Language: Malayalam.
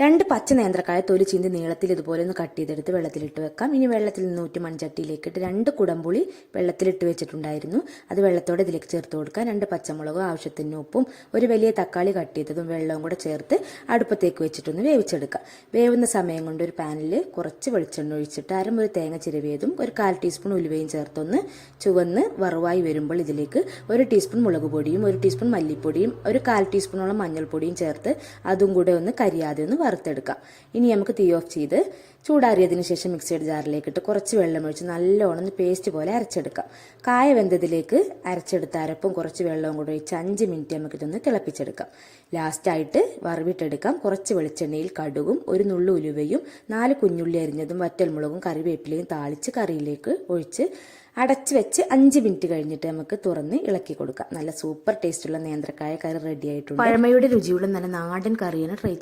രണ്ട് പച്ച നേന്ത്രക്കായ തൊലി ചീന്തി നീളത്തിൽ ഇതുപോലെ ഒന്ന് കട്ട് ചെയ്തെടുത്ത് വെള്ളത്തിലിട്ട് വെക്കാം. ഇനി വെള്ളത്തിൽ നിന്ന് ഊറ്റി മൺചട്ടിയിലേക്ക് ഇട്ട് രണ്ട് കുടംപുളി വെള്ളത്തിലിട്ട് വെച്ചിട്ടുണ്ടായിരുന്നു. അത് വെള്ളത്തോടെ ഇതിലേക്ക് ചേർത്ത് കൊടുക്കാം. രണ്ട് പച്ചമുളകും ആവശ്യത്തിന് ഉപ്പും ഒരു വലിയ തക്കാളി കട്ട് ചെയ്തതും വെള്ളവും കൂടെ ചേർത്ത് അടുപ്പത്തേക്ക് വെച്ചിട്ടൊന്ന് വേവിച്ചെടുക്കാം. വേവുന്ന സമയം കൊണ്ട് ഒരു പാനിൽ കുറച്ച് വെളിച്ചെണ്ണ ഒഴിച്ചിട്ട് അരമുറി തേങ്ങ ചിരവിയതും ഒരു കാൽ ടീസ്പൂൺ ഉലുവയും ചേർത്തൊന്ന് ചുവന്ന് വറുവായി വരുമ്പോൾ ഇതിലേക്ക് ഒരു ടീസ്പൂൺ മുളക് പൊടിയും ഒരു ടീസ്പൂൺ മല്ലിപ്പൊടിയും ഒരു കാൽ ടീസ്പൂണോളം മഞ്ഞൾപ്പൊടിയും ചേർത്ത് അതും കൂടെ ഒന്ന് കരിയാതെ ഒന്ന് വറുത്തെടുക്കാം. ഇനി നമുക്ക് തീ ഓഫ് ചെയ്ത് ചൂടാറിയതിന് ശേഷം മിക്സിയുടെ ജാറിലേക്ക് ഇട്ട് കുറച്ച് വെള്ളം ഒഴിച്ച് നല്ലോണം പേസ്റ്റ് പോലെ അരച്ചെടുക്കാം. കായ വെന്തതിലേക്ക് അരച്ചെടുത്ത അരപ്പും കുറച്ച് വെള്ളവും കൂടെ ഒഴിച്ച് അഞ്ച് മിനിറ്റ് നമുക്ക് ഇതൊന്ന് തിളപ്പിച്ചെടുക്കാം. ലാസ്റ്റായിട്ട് വറവിട്ടെടുക്കാം. കുറച്ച് വെളിച്ചെണ്ണയിൽ കടുകും ഒരു നുള്ളു ഉലുവയും നാല് കുഞ്ഞുള്ളി അരിഞ്ഞതും വറ്റൽമുളകും കറിവേപ്പിലയും താളിച്ച് കറിയിലേക്ക് ഒഴിച്ച് അടച്ച് വെച്ച് അഞ്ച് മിനിറ്റ് കഴിഞ്ഞിട്ട് നമുക്ക് തുറന്ന് ഇളക്കി കൊടുക്കാം. നല്ല സൂപ്പർ ടേസ്റ്റുള്ള നേന്ത്രക്കായ കറി റെഡി ആയിട്ടുണ്ട്. പഴമയുടെ രുചിയുള്ള നല്ല നാടൻ കറിയാണ്. ട്രൈ